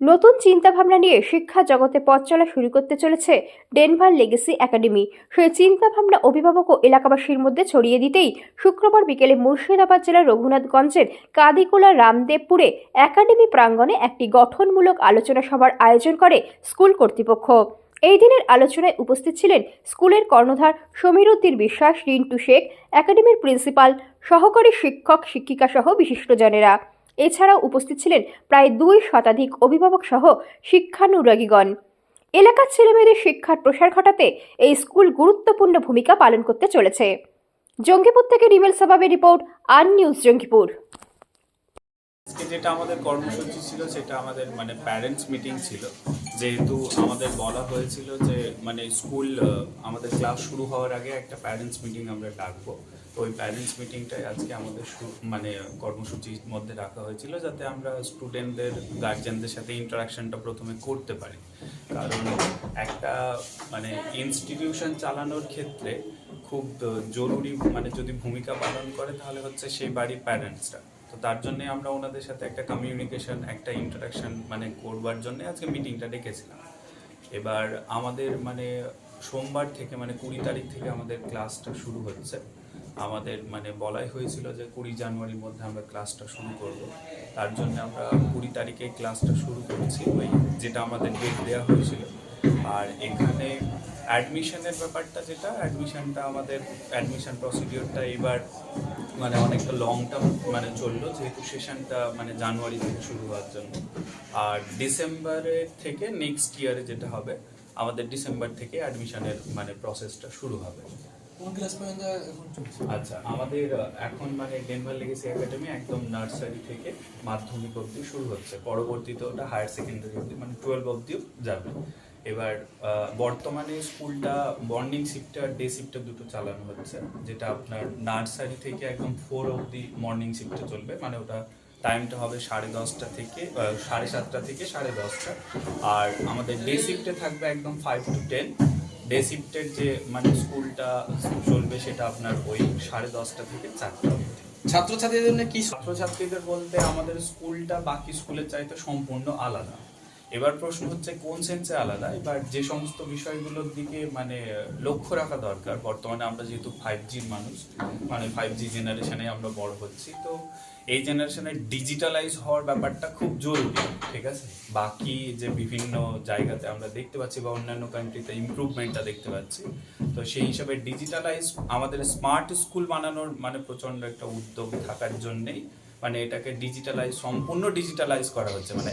নতুন চিন্তাভাবনা নিয়ে শিক্ষা জগতে পথ চলা শুরু করতে চলেছে ডেনভার লেগেসি একাডেমি। সেই চিন্তাভাবনা অভিভাবক ও এলাকাবাসীর মধ্যে ছড়িয়ে দিতেই শুক্রবার বিকেলে মুর্শিদাবাদ জেলার রঘুনাথগঞ্জের কাদিকুলা রামদেবপুরে একাডেমি প্রাঙ্গণে একটি গঠনমূলক আলোচনা সভার আয়োজন করে স্কুল কর্তৃপক্ষ। এই দিনের আলোচনায় উপস্থিত ছিলেন স্কুলের কর্ণধার সমীরুদ্দিন বিশ্বাস, রিন্টু শেখ, একাডেমির প্রিন্সিপাল, সহকারী শিক্ষক, শিক্ষিকা সহ বিশিষ্টজনেরা। এছাড়াও উপস্থিত ছিলেন প্রায় দুই শতাধিক অভিভাবক সহ শিক্ষানুরাগীগণ। এলাকার ছেলেমেয়েদের শিক্ষার প্রসার ঘটাতে এই স্কুল গুরুত্বপূর্ণ ভূমিকা পালন করতে চলেছে। জঙ্গিপুর থেকে রিমেল সাবাবের রিপোর্ট আর নিউজ জঙ্গিপুর। আজকে যেটা আমাদের কর্মসূচি ছিল, সেটা আমাদের মানে প্যারেন্টস মিটিং ছিল। যেহেতু আমাদের বলা হয়েছিল যে মানে স্কুল আমাদের ক্লাস শুরু হওয়ার আগে একটা প্যারেন্টস মিটিং আমরা ডাকবো। ওই প্যারেন্টস মিটিংটাই আজকে আমাদের মানে কর্মসূচির মধ্যে রাখা হয়েছিল যাতে আমরা স্টুডেন্টদের গার্জেনদের সাথে ইন্টারাকশনটা প্রথমে করতে পারি। কারণ একটা মানে ইনস্টিটিউশন চালানোর ক্ষেত্রে খুব জরুরি মানে যদি ভূমিকা পালন করে তাহলে হচ্ছে সেই বাড়ির প্যারেন্টসরা তো তার জন্য আমরা ওনাদের সাথে একটা কমিউনিকেশন একটা ইন্টারাকশন মানে করবার জন্য আজকে মিটিংটা ডেকেছিলাম। এবার আমাদের মানে সোমবার থেকে মানে কুড়ি তারিখ থেকে আমাদের ক্লাসটা শুরু হচ্ছে। আমাদের মানে বলাই হয়েছিল যে কুড়ি জানুয়ারির মধ্যে আমরা ক্লাসটা শুরু করব। তার জন্য আমরা কুড়ি তারিখে ক্লাসটা শুরু করেছি, ওই যেটা আমাদের ডেট দেওয়া হয়েছিল। আর এখানে অ্যাডমিশনের ব্যাপারটা যেটা অ্যাডমিশনটা আমাদের অ্যাডমিশন প্রসিডিওরটা এবার মানে অনেকটা লং টার্ম মানে চলল, যেহেতু সেশনটা মানে জানুয়ারি থেকে শুরু হওয়ার জন্য। আর ডিসেম্বরের থেকে নেক্সট ইয়ারে যেটা হবে, আমাদের ডিসেম্বর থেকে অ্যাডমিশনের মানে প্রসেসটা শুরু হবে। আচ্ছা আমাদের এখন মানে ডেনভার লেগেসি একাডেমি একদম নার্সারি থেকে মাধ্যমিক অবধি শুরু হচ্ছে। পরবর্তীতে ওটা হায়ার সেকেন্ডারি অবধি মানে টুয়েলভ অবধিও যাবে। এবার বর্তমানে স্কুলটা মর্নিং শিফটে আর ডে শিফটে দুটো চালানো হচ্ছে, যেটা আপনার নার্সারি থেকে একদম ফোর অবধি মর্নিং শিফটে চলবে মানে ওটা টাইমটা হবে সাড়ে দশটা থেকে সাড়ে সাতটা থেকে সাড়ে দশটা। আর আমাদের ডে শিফটে থাকবে একদম ফাইভ টু টেন ডে শিফটের যে মানে স্কুলটা চলবে সেটা আপনার ওই সাড়ে দশটা থেকে চারটা অবধি। ছাত্রছাত্রীদের জন্য কি ছাত্রছাত্রীদের বলতে আমাদের স্কুলটা বাকি স্কুলের চাইতে সম্পূর্ণ আলাদা। এবার প্রশ্ন হচ্ছে, কোন সেন্সে আলাদা এবার যে সমস্ত বিষয়গুলোর দিকে মানে লক্ষ্য রাখা দরকার, বর্তমানে আমরা যেহেতু ফাইভ জির মানুষ মানে ফাইভ জি জেনারেশনে আমরা বড় হচ্ছি, তো এই জেনারেশনে ডিজিটালাইজ হওয়ার ব্যাপারটা খুব জরুরি, ঠিক আছে? বাকি যে বিভিন্ন জায়গাতে আমরা দেখতে পাচ্ছি বা অন্যান্য কান্ট্রিতে ইমপ্রুভমেন্টটা দেখতে পাচ্ছি, তো সেই হিসাবে ডিজিটালাইজ আমাদের স্মার্ট স্কুল বানানোর মানে প্রচণ্ড একটা উদ্যোগ থাকার জন্যেই মানে এটাকে ডিজিটালাইজ সম্পূর্ণ ডিজিটালাইজ করা হচ্ছে মানে